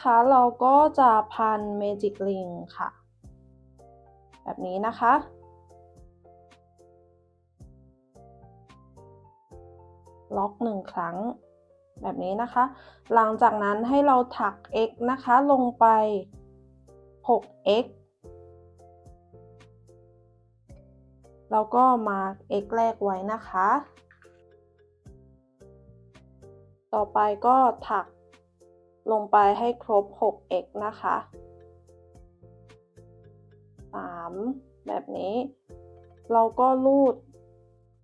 คะเริ่มต้นะคะ เราก็จะพัน Magic Ring ค่ะ แบบนี้นะคะ ล็อกหนึ่งครั้ง แบบนี้นะคะ หลังจากนั้นให้เราถัก x นะคะ ลงไป 6x แล้วก็มาร์ก x แรกไว้นะคะ ต่อไปก็ถัก ลงไปให้ครบ 6x นะคะ 3 แบบนี้ เราก็ลูด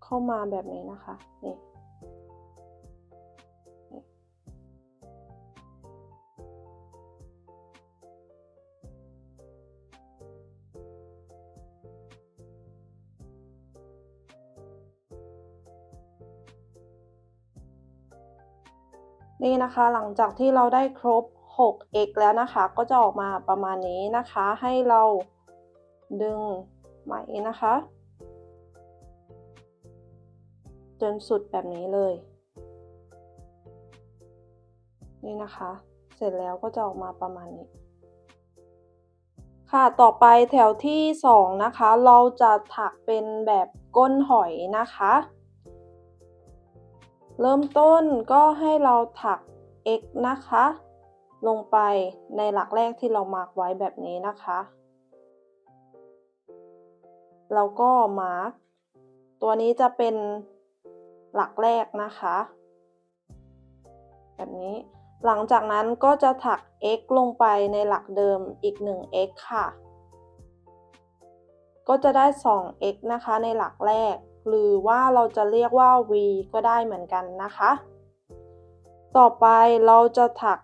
เข้ามาแบบนี้นะคะ นี่นี่ นี่นะคะหลังจากที่เราได้ครบ 6x แล้วนะคะ ก็จะออกมาประมาณนี้นะคะ ให้เราดึงไหมนะคะ จนสุดแบบนี้เลย นี่นะคะ เสร็จแล้วก็จะออกมาประมาณนี้ ค่ะต่อไปแถวที่ 2 นะคะ เราจะถักเป็นแบบก้นหอยนะคะ เริ่มต้นก็ให้เราถัก x นะคะ ลงไปในหลักแรกที่เรามาร์กไว้แบบนี้นะคะแล้วก็มาร์กตัวนี้จะเป็นหลักแรกนะคะ แบบนี้หลังจากนั้นก็จะถัก x ลงไปในหลักเดิมอีก 1x ค่ะ ก็จะได้ 2x นะคะในหลักแรก หรือว่าเราจะเรียกว่า v ก็ได้เหมือนกันนะคะ ต่อไปเราจะถัก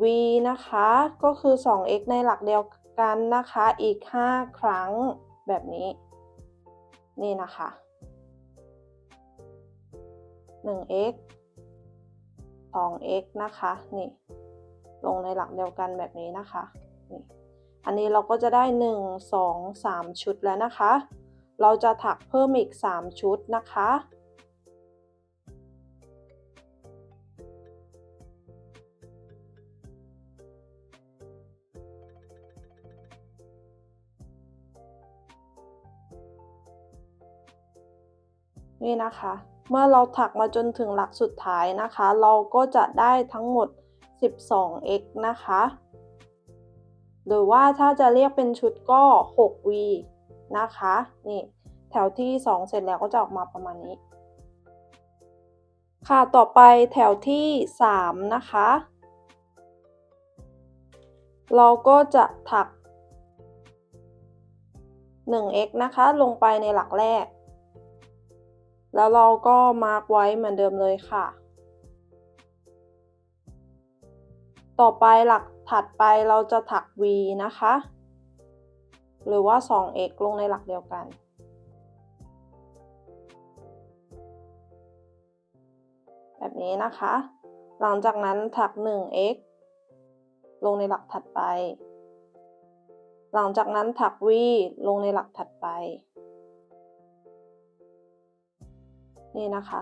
v นะคะ ก็คือ 2x ในหลักเดียวกันนะคะ อีก 5 ครั้งแบบนี้ นี่นะคะ 1x 2x นะคะ นี่ ลงในหลักเดียวกันแบบนี้นะคะ นี่ อันนี้เราก็จะได้ 1 2 3 ชุดแล้วนะคะ เราจะถักเพิ่มอีก 3 ชุดนะคะ นี่นะคะ เมื่อเราถักมาจนถึงหลักสุดท้ายนะคะ เราก็จะได้ทั้งหมด 12x นะคะ หรือว่าถ้าจะเรียกเป็นชุดก็ 6v นะคะ นี่แถวที่ 2 เสร็จแล้วก็จะออกมาประมาณนี้ ค่ะต่อไปแถวที่ 3 นะคะ เราก็จะถัก 1x นะคะ ลงไปในหลักแรก แล้วเราก็มาร์กไว้เหมือนเดิมเลยค่ะ ต่อไปหลักถัดไปเราจะถัก v นะคะ หรือว่า 2x ลงในหลักเดียวกัน แบบนี้นะคะ หลังจากนั้นถัก 1x ลงในหลักถัดไป หลังจากนั้นถัก v ลงในหลักถัดไป นี่นะคะ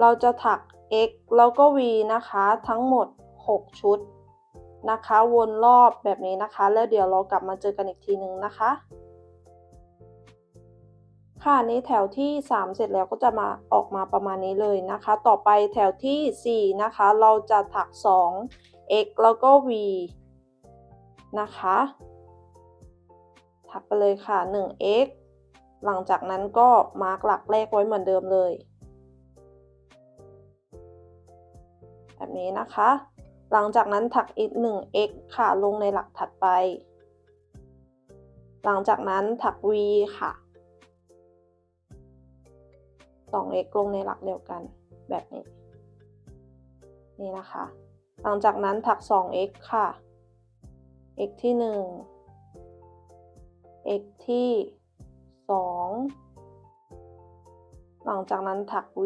เราจะถัก x แล้วก็ v นะคะ ทั้งหมด 6 ชุด นะคะ วนรอบแบบนี้นะคะ แล้วเดี๋ยวเรากลับมาเจอกันอีกทีนึงนะคะ ค่ะนี้แถวที่ 3 เสร็จแล้วก็จะมาออกมาประมาณนี้เลยนะคะ ต่อไปแถวที่ 4 นะคะ เราจะถัก 2 x แล้วก็ v นะคะ ถักไปเลยค่ะ 1x หลังจากนั้นก็มาร์กหลักแรกไว้เหมือนเดิมเลย แบบนี้นะคะ หลังจากนั้นถักอีก 1x ค่ะลงในหลักถัดไป หลังจากนั้นถัก v ค่ะ 2x ลงในหลักเดียวกันแบบนี้ นี่นะคะ หลังจากนั้นถัก 2x ค่ะ x ที่ 1 x ที่ 2 หลังจากนั้นถัก v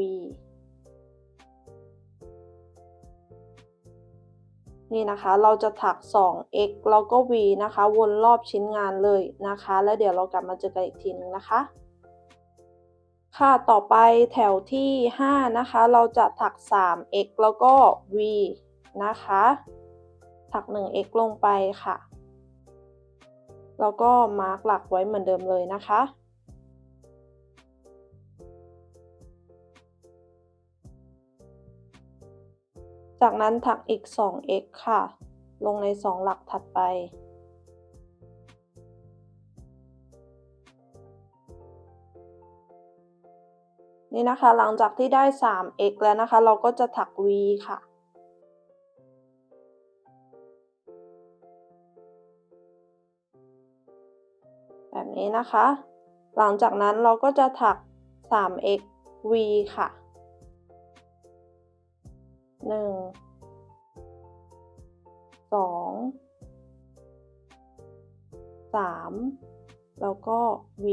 นี่นะคะ เราจะถัก 2x แล้วก็ v นะคะ วนรอบชิ้นงานเลยนะคะ แล้วเดี๋ยวเรากลับมาเจอกันอีกทีนึงนะคะ ค่ะ ต่อไปแถวที่ 5 นะคะ เราจะถัก 3x แล้วก็ v นะคะ ถัก 1x ลงไปค่ะ แล้วก็มาร์กหลักไว้เหมือนเดิมเลยนะคะ จากนั้นถักอีก 2x ค่ะ ลงใน 2 หลักถัดไป นี่นะคะ หลังจากที่ได้ 3x แล้วนะคะ เราก็จะถัก v ค่ะแบบนี้นะคะ หลังจากนั้นเราก็จะถัก 3x v ค่ะ 1 2 3แล้วก็ v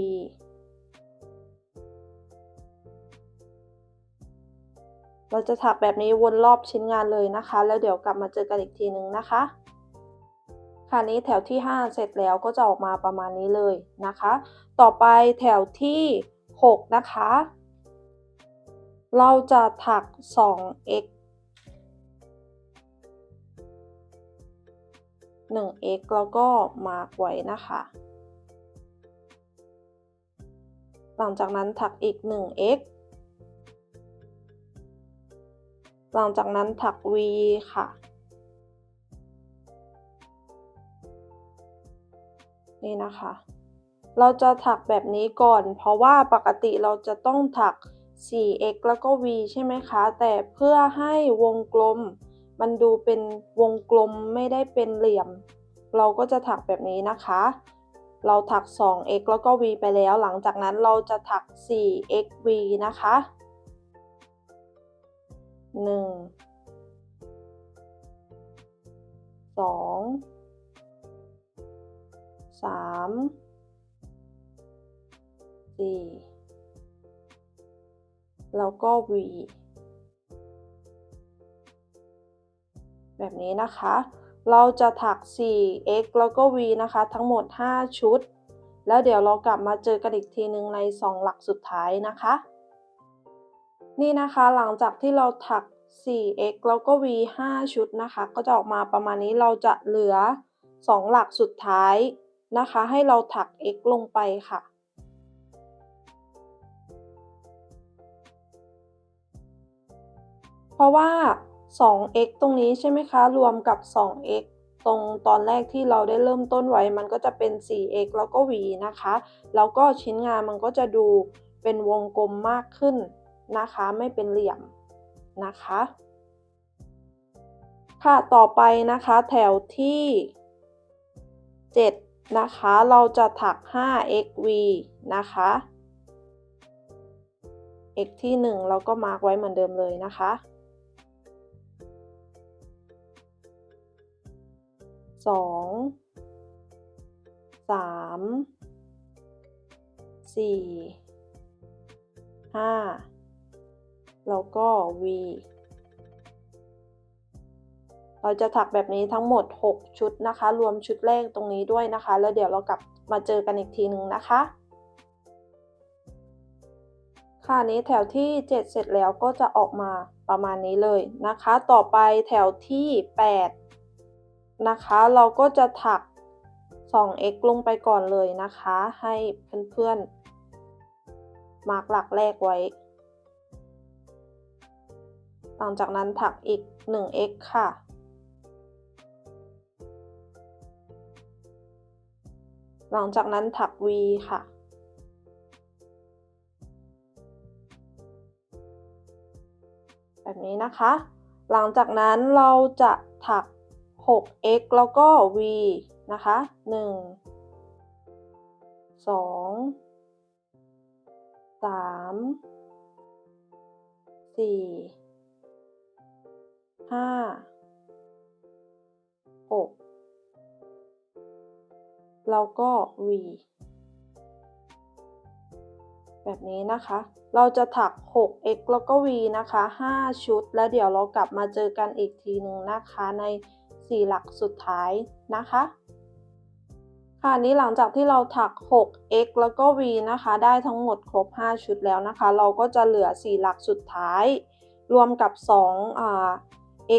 เราจะถักแบบนี้วนรอบชิ้นงานเลยนะคะ แล้วเดี๋ยวกลับมาเจอกันอีกทีนึงนะคะค่ะนี้แถวที่ 5 เสร็จแล้วก็จะออกมาประมาณนี้เลยนะคะ ต่อไปแถวที่ 6 นะคะ เราจะถัก 2x 1x แล้วก็มาร์กไว้นะคะ หลังจากนั้นถักอีก 1x หลังจากนั้นถัก v ค่ะ นี่นะคะ เราจะถักแบบนี้ก่อน เพราะว่าปกติเราจะต้องถัก 4x แล้วก็ v ใช่ไหมคะ แต่เพื่อให้วงกลม มันดูเป็นวงกลมไม่ได้เป็นเหลี่ยม เราก็จะถักแบบนี้นะคะ เราถัก 2x แล้วก็ v ไปแล้ว หลังจากนั้นเราจะถัก 4x v นะคะหนึ่งสองสามสี่แล้วก็ V แบบนี้นะคะ เราจะถัก 4x แล้วก็ v นะคะ ทั้งหมด 5 ชุด แล้วเดี๋ยวเรากลับมาเจอกันอีกทีหนึ่งใน 2 หลักสุดท้ายนะคะ นี่นะคะหลังจากที่เราถัก 4x แล้วก็ v 5 ชุดนะคะ ก็จะออกมาประมาณนี้เราจะเหลือ 2 หลักสุดท้ายนะคะ ให้เราถัก x ลงไปค่ะเพราะว่า 2x ตรงนี้ใช่ไหมคะ รวมกับ 2x ตรงตอนแรกที่เราได้เริ่มต้นไว้ มันก็จะเป็น 4x แล้วก็ v นะคะ แล้วก็ชิ้นงานมันก็จะดูเป็นวงกลมมากขึ้นนะคะ ไม่เป็นเหลี่ยมนะคะ ค่ะ ต่อไปนะคะแถวที่ 7 นะคะ เราจะถัก 5xv นะคะ x ที่ 1 เราก็มาร์กไว้เหมือนเดิมเลยนะคะ สองสามสี่ห้าแล้วก็ V เราจะถักแบบนี้ทั้งหมด 6 ชุดนะคะ รวมชุดแรกตรงนี้ด้วยนะคะ แล้วเดี๋ยวเรากลับมาเจอกันอีกทีหนึ่งนะคะ ค่ะนี้แถวที่ 7 เสร็จแล้วก็จะออกมาประมาณนี้เลยนะคะ ต่อไปแถวที่ 8 นะคะ เราก็จะถัก 2x ลงไปก่อนเลยนะคะ ให้เพื่อนๆ มาร์กหลักแรกไว้ หลังจากนั้นถักอีก 1x ค่ะหลังจากนั้นถัก v ค่ะ แบบนี้นะคะ หลังจากนั้นเราจะถัก 6x แล้วก็ v นะคะ 1 2 3 4 ห้าหกแล้วก็ V แบบนี้นะคะ เราจะถัก 6x แล้วก็ V นะคะ 5 ชุด แล้วเดี๋ยวเรากลับมาเจอกันอีกทีหนึ่งนะคะใน 4 หลักสุดท้ายนะคะค่ะนี้หลังจากที่เราถัก 6x แล้วก็ v นะคะ ได้ทั้งหมดครบ 5 ชุดแล้วนะคะ เราก็จะเหลือ 4 หลักสุดท้าย รวมกับ2อ่า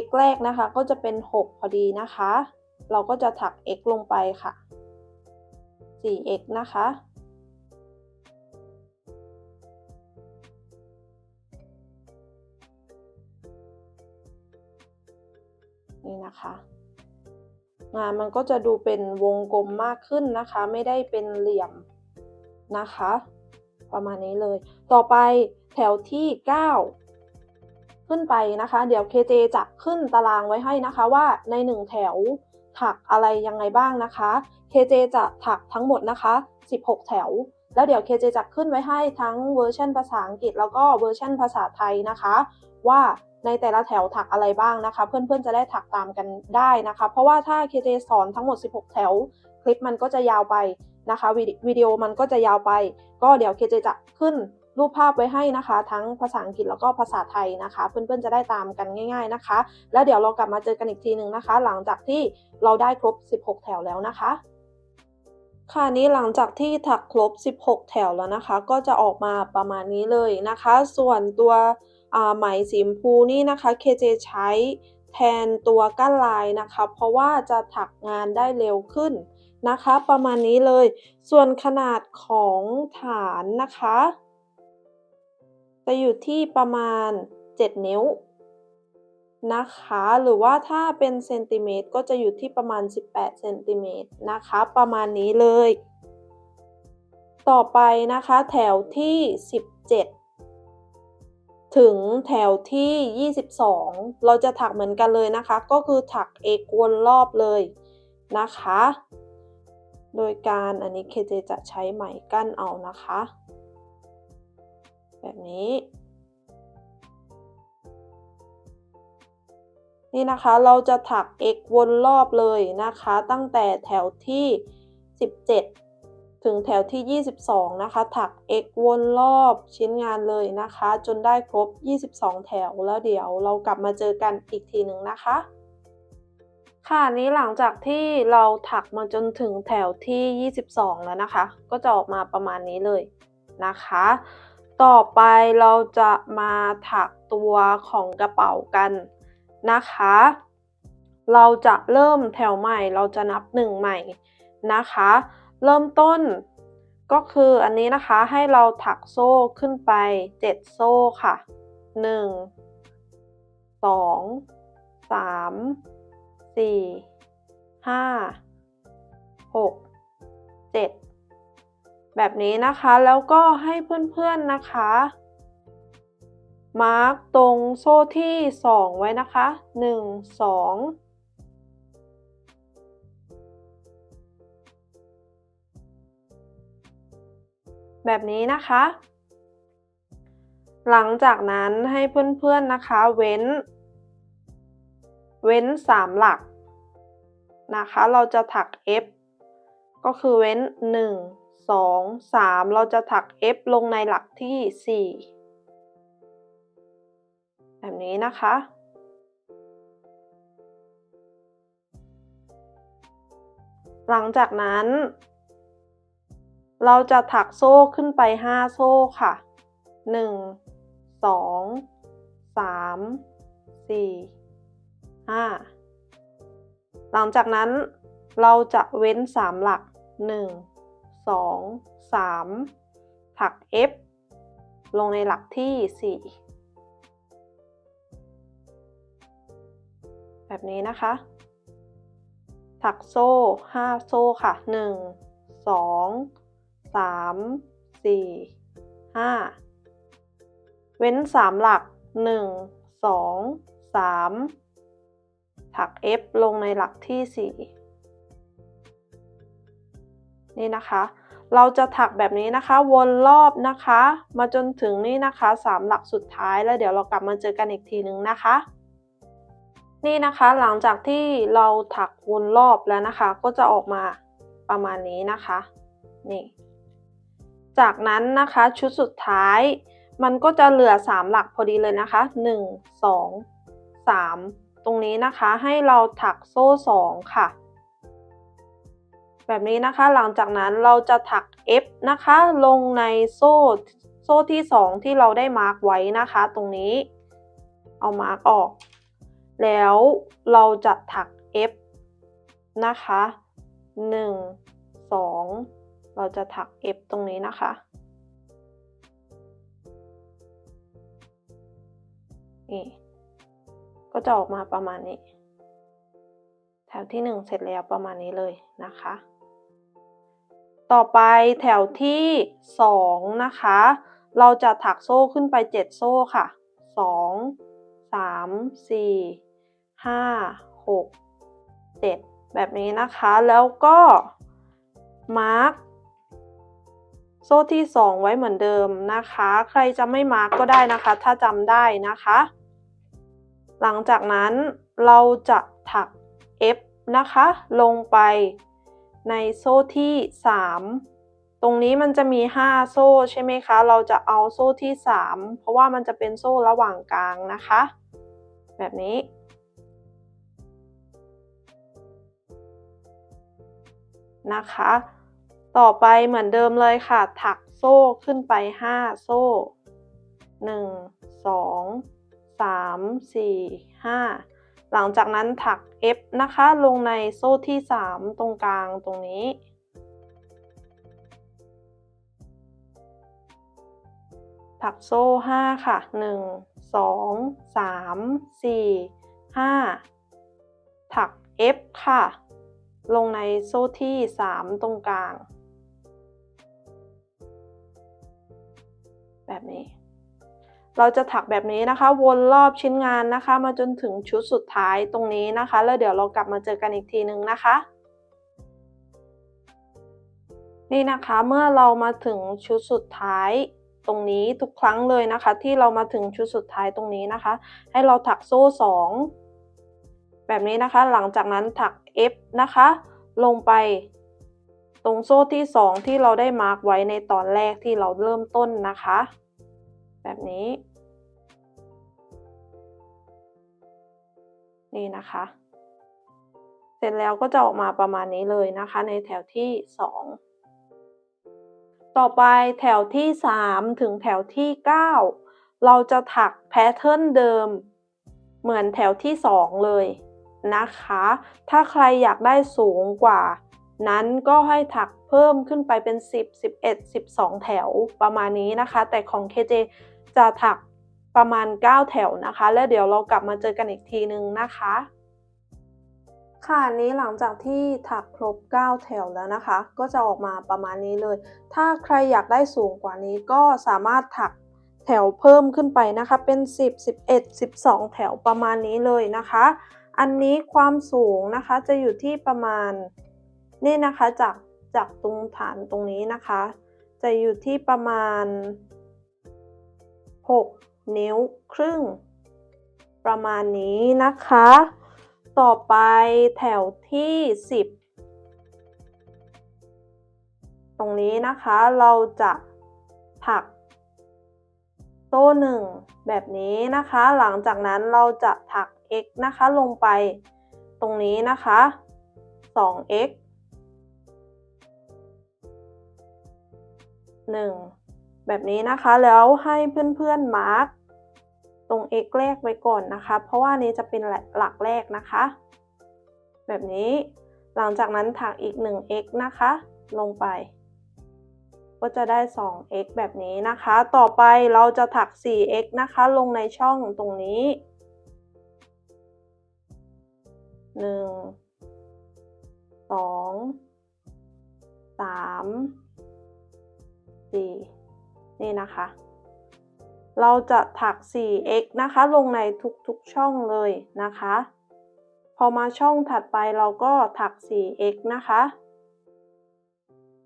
x แรกนะคะ ก็จะเป็น 6 พอดีนะคะ เราก็จะถัก x ลงไปค่ะ 4x นะคะ นี่นะคะ งานมันก็จะดูเป็นวงกลมมากขึ้นนะคะ ไม่ได้เป็นเหลี่ยมนะคะ ประมาณนี้เลย ต่อไปแถวที่ 9 ขึ้นไปนะคะ เดี๋ยว KJ จะขึ้นตารางไว้ให้นะคะว่าใน 1 แถวถักอะไรยังไงบ้างนะคะ KJ จะถักทั้งหมดนะคะ 16 แถว แล้วเดี๋ยว KJ จะขึ้นไว้ให้ทั้งเวอร์ชันภาษาอังกฤษแล้วก็เวอร์ชันภาษาไทยนะคะ ว่า ในแต่ละแถวถักอะไรบ้างนะคะ เพื่อนๆจะได้ถักตามกันได้นะคะ เพราะว่าถ้า KJ สอนทั้งหมด 16 แถว คลิปมันก็จะยาวไปนะคะวิดีโอมันก็จะยาวไป ก็เดี๋ยว KJ จะขึ้นรูปภาพไว้ให้นะคะ ทั้งภาษาอังกฤษแล้วก็ภาษาไทยนะคะ เพื่อนๆจะได้ตามกันง่าย ๆนะคะ แล้วเดี๋ยวเรากลับมาเจอกันอีกทีหนึ่งนะคะ หลังจากที่เราได้ครบ 16 แถวแล้วนะคะค่ะนี้หลังจากที่ถักครบ 16 แถวแล้วนะคะ ก็จะออกมาประมาณนี้เลยนะคะ ส่วนตัว ไหมสีชมพูนี่นะคะ KJ ใช้แทนตัวก้านลายนะคะ เพราะว่าจะถักงานได้เร็วขึ้นนะคะ ประมาณนี้เลย ส่วนขนาดของฐานนะคะ จะอยู่ที่ประมาณ 7 นิ้วนะคะ หรือว่าถ้าเป็นเซนติเมตรก็จะอยู่ที่ประมาณ 18เซนติเมตรนะคะ ประมาณนี้เลย ต่อไปนะคะแถวที่ 17 ถึงแถวที่ 22 เราจะถักเหมือนกันเลยนะคะ ก็คือถักเอกวนรอบเลยนะคะ โดยการอันนี้เคเจจะใช้ไหมกั้นเอานะคะ แบบนี้ นี่นะคะเราจะถัก x วนรอบเลยนะคะ ตั้งแต่แถวที่ 17 ถึงแถวที่ 22 นะคะ ถัก x วนรอบชิ้นงานเลยนะคะ จนได้ครบ 22 แถวแล้วเดี๋ยวเรากลับมาเจอกันอีกทีหนึ่งนะคะ ค่ะนี้หลังจากที่เราถักมาจนถึงแถวที่ 22 แล้วนะคะ ก็จะออกมาประมาณนี้เลยนะคะ ต่อไปเราจะมาถักตัวของกระเป๋ากันนะคะ เราจะเริ่มแถวใหม่ เราจะนับหนึ่งใหม่นะคะ เริ่มต้นก็คืออันนี้นะคะให้เราถักโซ่ขึ้นไป 7 โซ่ค่ะ 1 2 3 4 5 6 7 แบบนี้นะคะแล้วก็ให้เพื่อนๆนะคะมาร์กตรงโซ่ที่ 2 ไว้นะคะ 1 2 แบบนี้นะคะ หลังจากนั้นให้เพื่อนๆนะคะเว้น เว้น 3 หลักนะคะ เราจะถัก F ก็คือเว้น 1 2 3 เราจะถัก F ลงในหลักที่ 4 แบบนี้นะคะ หลังจากนั้น เราจะถักโซ่ขึ้นไป 5 โซ่ค่ะ 1 2 3 4 5 หลังจากนั้นเราจะเว้น 3 หลัก 1 2 3 ถัก F ลงในหลักที่ 4 แบบนี้นะคะ ถักโซ่ 5 โซ่ค่ะ 1 2 3 4 5เว้น3หลัก1 2 3ถัก F ลงในหลักที่4นี่นะคะ เราจะถักแบบนี้นะคะวนรอบนะคะ มาจนถึงนี่นะคะ3หลักสุดท้ายแล้วเดี๋ยวเรากลับมาเจอกันอีกทีนึงนะคะนี่นะคะหลังจากที่เราถักวนรอบแล้วนะคะ ก็จะออกมาประมาณนี้นะคะ นี่ จากนั้นนะคะชุดสุดท้าย มันก็จะเหลือ 3 หลักพอดีเลยนะคะ 1 2 3 ตรงนี้นะคะให้เราถักโซ่ 2 ค่ะ แบบนี้นะคะหลังจากนั้นเราจะถัก F นะคะ ลงในโซ่โซ่ที่ 2 ที่เราได้มาร์กไว้นะคะ ตรงนี้ เอามาร์กออก แล้วเราจะถัก F นะคะ 1 2 เราจะถัก F ตรงนี้นะคะ นี่ ก็จะออกมาประมาณนี้ แถวที่ 1 เสร็จแล้วประมาณนี้เลยนะคะ ต่อไปแถวที่ 2 นะคะ เราจะถักโซ่ขึ้นไป 7 โซ่ค่ะ 2 3 4 5 6 7 แบบนี้นะคะ แล้วก็มาร์ก โซ่ที่ 2 ไว้เหมือนเดิมนะคะ ใครจะไม่มาร์กก็ได้นะคะ ถ้าจำได้นะคะ หลังจากนั้นเราจะถัก F นะคะ ลงไปในโซ่ที่ 3 ตรงนี้มันจะมี 5 โซ่ใช่ไหมคะ เราจะเอาโซ่ที่ 3 เพราะว่ามันจะเป็นโซ่ระหว่างกลางนะคะ แบบนี้นะคะ ต่อไปเหมือนเดิมเลยค่ะ ถักโซ่ขึ้นไป 5 โซ่ 1 2 3 4 5 หลังจากนั้นถัก F นะคะ ลงในโซ่ที่ 3 ตรงกลางตรงนี้ ถักโซ่ 5 ค่ะ 1 2 3 4 5 ถัก F ค่ะ ลงในโซ่ที่ 3 ตรงกลาง แบบนี้ เราจะถักแบบนี้นะคะ วนรอบชิ้นงานนะคะ มาจนถึงชุดสุดท้ายตรงนี้นะคะ แล้วเดี๋ยวเรากลับมาเจอกันอีกทีนึงนะคะ นี่นะคะเมื่อเรามาถึงชุดสุดท้ายตรงนี้ทุกครั้งเลยนะคะ ที่เรามาถึงชุดสุดท้ายตรงนี้นะคะ ให้เราถักโซ่ 2 แบบนี้นะคะ หลังจากนั้นถัก F นะคะ ลงไปตรงโซ่ที่ 2 ที่เราได้มาร์กไว้ในตอนแรกที่เราเริ่มต้นนะคะ แบบนี้ นี่นะคะ เสร็จแล้วก็จะออกมาประมาณนี้เลยนะคะ ในแถวที่ 2 ต่อไปแถวที่ 3 ถึงแถวที่ 9 เราจะถักแพทเทิร์นเดิม เหมือนแถวที่ 2 เลยนะคะ ถ้าใครอยากได้สูงกว่า นั้นก็ให้ถักเพิ่มขึ้นไปเป็น 10 11 12 แถวประมาณนี้นะคะ แต่ของ KJ จะถักประมาณ 9 แถวนะคะ แล้วเดี๋ยวเรากลับมาเจอกันอีกทีนึงนะคะ ค่ะนนี้หลังจากที่ถักครบ 9 แถวแล้วนะคะ ก็จะออกมาประมาณนี้เลย ถ้าใครอยากได้สูงกว่านี้ก็สามารถถักแถวเพิ่มขึ้นไปนะคะ เป็น 10 11 12 แถวประมาณนี้เลยนะคะ อันนี้ความสูงนะคะจะอยู่ที่ประมาณนี่นะคะจากจากตรงฐานตรงนี้นะคะ จะอยู่ที่ประมาณ 6 นิ้วครึ่ง ประมาณนี้นะคะ ต่อไปแถวที่ 10 ตรงนี้นะคะเราจะถักโซ่หนึ่งแบบนี้นะคะ หลังจากนั้นเราจะถัก x นะคะลงไปตรงนี้นะคะ 2x 1 แบบนี้นะคะแล้วให้เพื่อนๆมาร์กตรง x แรกไว้ก่อนนะคะ เพราะว่านี้จะเป็นหลักแรกนะคะ แบบนี้หลังจากนั้นถักอีก 1x นะคะ ลงไป ก็จะได้ 2x แบบนี้นะคะ ต่อไปเราจะถัก 4x นะคะ ลงในช่องตรงนี้ 1 2 3 4 นี่นะคะ เราจะถัก 4x นะคะ ลงในทุกๆช่องเลยนะคะ พอมาช่องถัดไปเราก็ถัก 4x นะคะ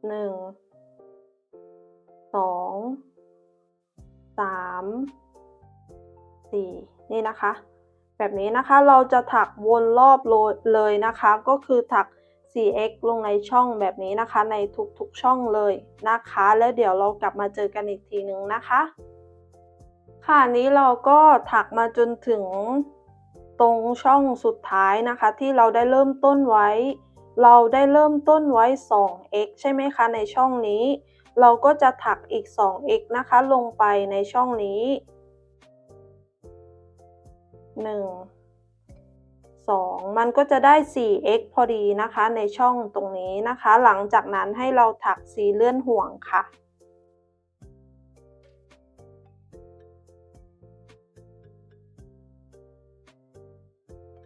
1 2 3 4 นี่นะคะ แบบนี้นะคะเราจะถักวนรอบเลยนะคะ ก็คือถัก 4x ลงในช่องแบบนี้นะคะ ในทุกๆช่องเลยนะคะ แล้วเดี๋ยวเรากลับมาเจอกันอีกทีหนึ่งนะคะ ค่ะนี้เราก็ถักมาจนถึงตรงช่องสุดท้ายนะคะ ที่เราได้เริ่มต้นไว้ เราได้เริ่มต้นไว้ 2x ใช่ไหมคะ ในช่องนี้ เราก็จะถักอีก 2x นะคะ ลงไปในช่องนี้ 1 2 มันก็จะได้ 4x พอดีนะคะในช่องตรงนี้นะคะ หลังจากนั้นให้เราถักสีเลื่อนห่วงค่ะ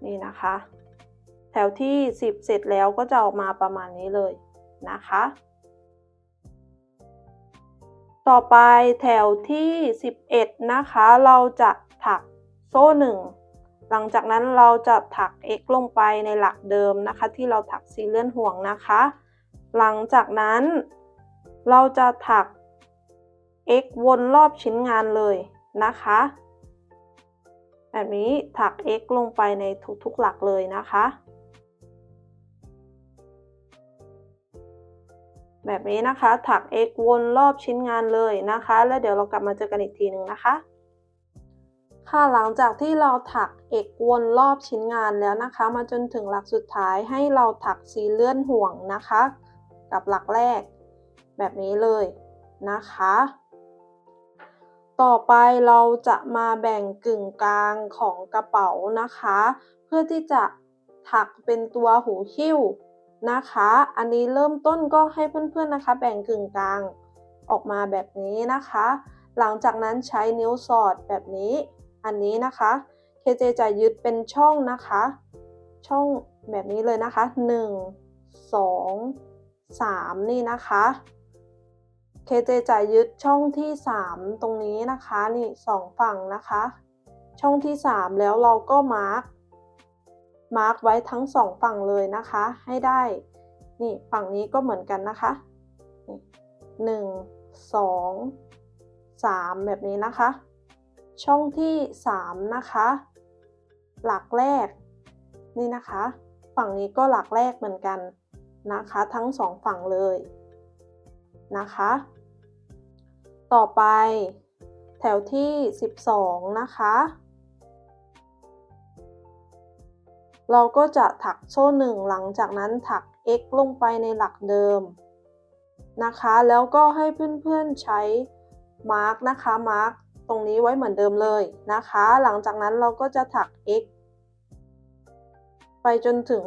นี่นะคะ แถวที่ 10 เสร็จแล้วก็จะออกมาประมาณนี้เลยนะคะ ต่อไปแถวที่ 11 นะคะ เราจะถักโซ่หนึ่ง หลังจากนั้นเราจะถัก x ลงไปในหลักเดิมนะคะ ที่เราถักซีเลื่อนห่วงนะคะ หลังจากนั้น เราจะถัก x วนรอบชิ้นงานเลยนะคะ แบบนี้ถัก x ลงไปในทุกๆหลักเลยนะคะ แบบนี้นะคะถัก x วนรอบชิ้นงานเลยนะคะ แล้วเดี๋ยวเรากลับมาเจอกันอีกทีหนึ่งนะคะ ค่ะหลังจากที่เราถักเอกวนรอบชิ้นงานแล้วนะคะ มาจนถึงหลักสุดท้ายให้เราถักสีเลื่อนห่วงนะคะ กับหลักแรก แบบนี้เลยนะคะ ต่อไปเราจะมาแบ่งกึ่งกลางของกระเป๋านะคะ เพื่อที่จะถักเป็นตัวหูหิ้วนะคะ อันนี้เริ่มต้นก็ให้เพื่อนๆนะคะ แบ่งกึ่งกลางออกมาแบบนี้นะคะ หลังจากนั้นใช้นิ้วสอดแบบนี้ อันนี้นะคะ KJ จะยึดเป็นช่องนะคะ ช่องแบบนี้เลยนะคะ 1 2 3 นี่นะคะ KJ จะยึดช่องที่ 3 ตรงนี้นะคะนี่สองฝั่งนะคะ ช่องที่ 3 แล้วเราก็มาร์กมาร์กไว้ทั้งสองฝั่งเลยนะคะ ให้ได้นี่ฝั่งนี้ก็เหมือนกันนะคะหนึ่งสองสามแบบนี้นะคะ ช่องที่สามนะคะ หลักแรกนี่นะคะ ฝั่งนี้ก็หลักแรกเหมือนกันนะคะ ทั้งสองฝั่งเลยนะคะ ต่อไปแถวที่ 12 นะคะ เราก็จะถักโซ่หนึ่งหลังจากนั้นถัก x ลงไปในหลักเดิมนะคะ แล้วก็ให้เพื่อนๆใช้มาร์กนะคะมาร์ก ตรงนี้ไว้เหมือนเดิมเลยนะคะ หลังจากนั้นเราก็จะถัก x ไปจนถึง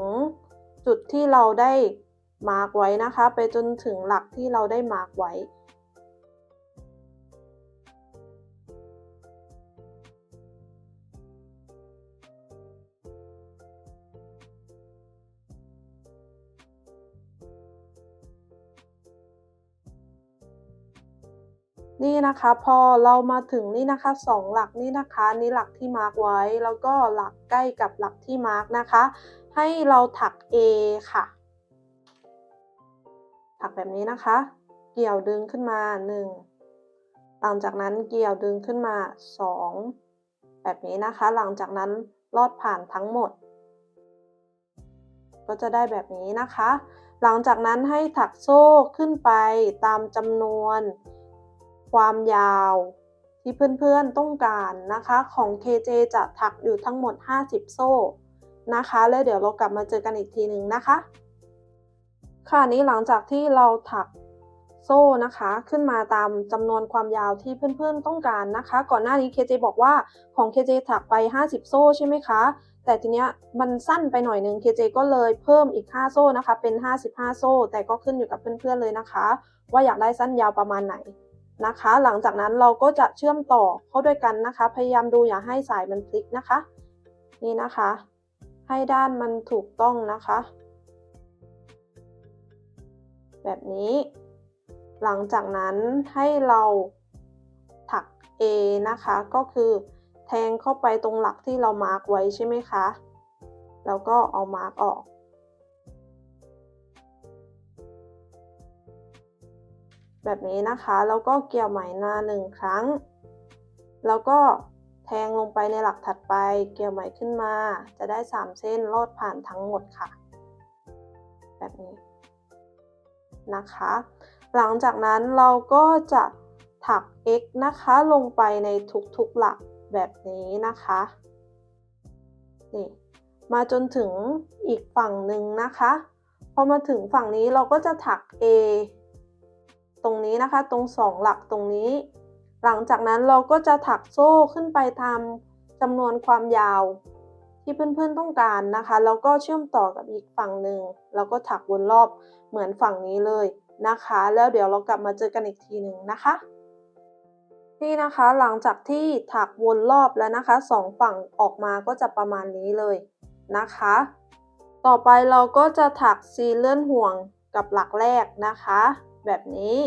จุดที่เราได้มาร์กไว้นะคะ ไปจนถึงหลักที่เราได้มาร์กไว้ นี่นะคะพอเรามาถึงนี่นะคะสองหลักนี่นะคะนี่หลักที่มาร์กไว้ แล้วก็หลักใกล้กับหลักที่มาร์กนะคะ ให้เราถัก A ค่ะ ถักแบบนี้นะคะ เกี่ยวดึงขึ้นมา 1 หลังจากนั้นเกี่ยวดึงขึ้นมา 2 แบบนี้นะคะ หลังจากนั้นลอดผ่านทั้งหมด ก็จะได้แบบนี้นะคะ หลังจากนั้นให้ถักโซ่ขึ้นไปตามจำนวน ความยาวที่เพื่อนๆต้องการนะคะของ KJ จะถักอยู่ทั้งหมด 50 โซ่นะคะ แล้วเดี๋ยวเรากลับมาเจอกันอีกทีหนึ่งนะคะ ค่ะนี้หลังจากที่เราถักโซ่นะคะขึ้นมาตามจำนวนความยาวที่เพื่อนๆต้องการนะคะ ก่อนหน้านี้ KJ บอกว่าของ KJ ถักไป 50 โซ่ใช่ไหมคะ แต่ทีเนี้ยมันสั้นไปหน่อยนึง KJ ก็เลยเพิ่มอีก 5 โซ่นะคะ เป็น 55 โซ่ แต่ก็ขึ้นอยู่กับเพื่อนๆเลยนะคะ ว่าอยากได้สั้นยาวประมาณไหน นะคะ หลังจากนั้นเราก็จะเชื่อมต่อเข้าด้วยกันนะคะ พยายามดูอย่าให้สายมันพลิกนะคะ นี่นะคะ ให้ด้านมันถูกต้องนะคะ แบบนี้ หลังจากนั้นให้เราถัก A นะคะ ก็คือแทงเข้าไปตรงหลักที่เรามาร์กไว้ใช่ไหมคะ แล้วก็เอามาร์กออก แบบนี้นะคะ แล้วก็เกี่ยวไหมหน้าหนึ่งครั้ง แล้วก็แทงลงไปในหลักถัดไป เกี่ยวไหมขึ้นมา จะได้ 3 เส้นลอดผ่านทั้งหมดค่ะ แบบนี้นะคะ หลังจากนั้นเราก็จะถัก x นะคะลงไปในทุกๆหลักแบบนี้นะคะนี่มาจนถึงอีกฝั่งหนึ่งนะคะ พอมาถึงฝั่งนี้เราก็จะถัก a ตรงนี้นะคะ ตรงสองหลักตรงนี้ หลังจากนั้นเราก็จะถักโซ่ขึ้นไปตามจำนวนความยาว ที่เพื่อนๆต้องการนะคะ แล้วก็เชื่อมต่อกับอีกฝั่งหนึ่งแล้วก็ถักวนรอบเหมือนฝั่งนี้เลยนะคะ แล้วเดี๋ยวเรากลับมาเจอกันอีกทีหนึ่งนะคะนี่นะคะหลังจากที่ถักวนรอบแล้วนะคะสองฝั่งออกมาก็จะประมาณนี้เลยนะคะ ต่อไปเราก็จะถักซีเลื่อนห่วงกับหลักแรกนะคะ แบบนี้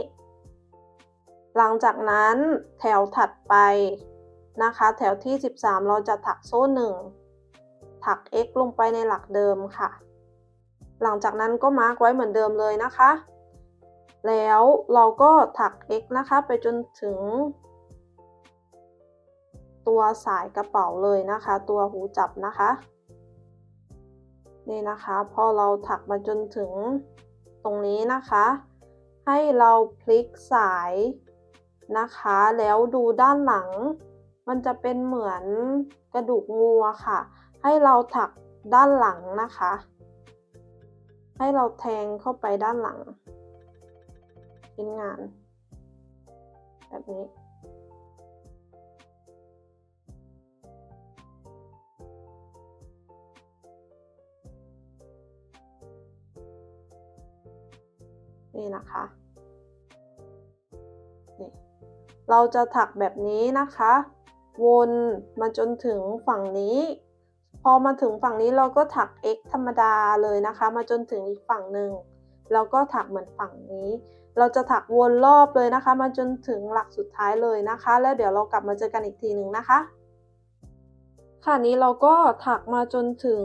หลังจากนั้นแถวถัดไปนะคะ แถวที่ 13 เราจะถักโซ่หนึ่งถัก x ลงไปในหลักเดิมค่ะ หลังจากนั้นก็มาร์กไว้เหมือนเดิมเลยนะคะ แล้วเราก็ถัก x นะคะไปจนถึง ตัวสายกระเป๋าเลยนะคะ ตัวหูจับนะคะนี่นะคะ พอเราถักมาจนถึงตรงนี้นะคะ ให้เราพลิกสายนะคะ แล้วดูด้านหลัง มันจะเป็นเหมือนกระดูกงูค่ะ ให้เราถักด้านหลังนะคะ ให้เราแทงเข้าไปด้านหลังชิ้นงาน แบบนี้ นี่นะคะนี่เราจะถักแบบนี้นะคะ วนมาจนถึงฝั่งนี้ พอมาถึงฝั่งนี้เราก็ถัก x ธรรมดาเลยนะคะ มาจนถึงอีกฝั่งหนึ่งแล้วก็ถักเหมือนฝั่งนี้ เราจะถักวนรอบเลยนะคะ มาจนถึงหลักสุดท้ายเลยนะคะ แล้วเดี๋ยวเรากลับมาเจอกันอีกทีหนึ่งนะคะ ค่ะนี้เราก็ถักมาจนถึง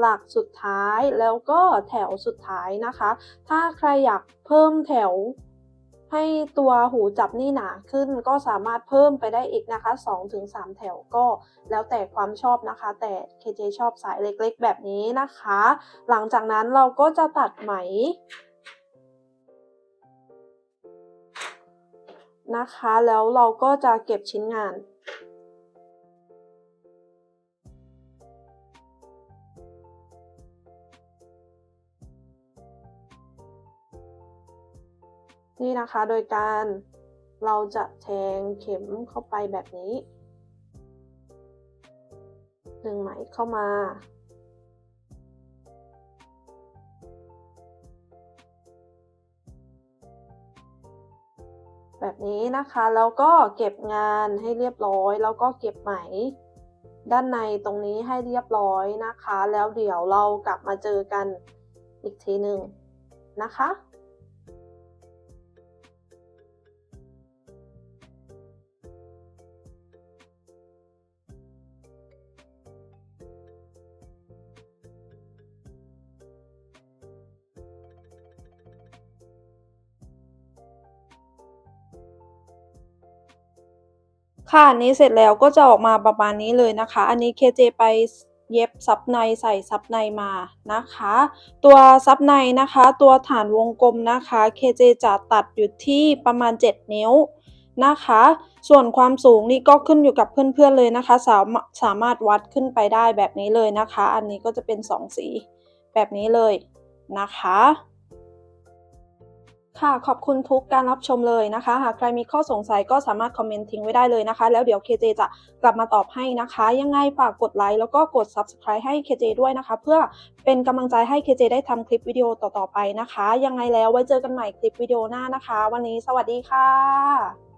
หลักสุดท้ายแล้วก็แถวสุดท้ายนะคะ ถ้าใครอยากเพิ่มแถวให้ตัวหูจับนี่หนาขึ้นก็สามารถเพิ่มไปได้อีกนะคะ 2-3 แถวก็แล้วแต่ความชอบนะคะ แต่ KJ ชอบสายเล็กๆ แบบนี้นะคะ หลังจากนั้นเราก็จะตัดไหมนะคะ แล้วเราก็จะเก็บชิ้นงาน นี่นะคะโดยการเราจะแทงเข็มเข้าไปแบบนี้ดึงไหมเข้ามา แบบนี้นะคะแล้วก็เก็บงานให้เรียบร้อย แล้วก็เก็บไหม ด้านในตรงนี้ให้เรียบร้อยนะคะ แล้วเดี๋ยวเรากลับมาเจอกันอีกทีหนึ่งนะคะ ค่ะอันนี้เสร็จแล้วก็จะออกมาประมาณนี้เลยนะคะ อันนี้ KJ ไปเย็บซับในใส่ซับในมานะคะ ตัวซับในนะคะ ตัวฐานวงกลมนะคะ KJ จะตัดอยู่ที่ประมาณ 7 นิ้วนะคะ ส่วนความสูงนี่ก็ขึ้นอยู่กับเพื่อนๆเลยนะคะ สามสามารถวัดขึ้นไปได้แบบนี้เลยนะคะ อันนี้ก็จะเป็น 2 สีแบบนี้เลยนะคะ ค่ะ ขอบคุณทุกการรับชมเลยนะคะ หากใครมีข้อสงสัยก็สามารถคอมเมนต์ทิ้งไว้ได้เลยนะคะ แล้วเดี๋ยว KJ จะกลับมาตอบให้นะคะ ยังไงฝากกดไลค์แล้วก็กด Subscribe ให้ KJ ด้วยนะคะ เพื่อเป็นกำลังใจให้ KJ ได้ทำคลิปวิดีโอต่อๆไปนะคะ ยังไงแล้วไว้เจอกันใหม่คลิปวิดีโอหน้านะคะ วันนี้สวัสดีค่ะ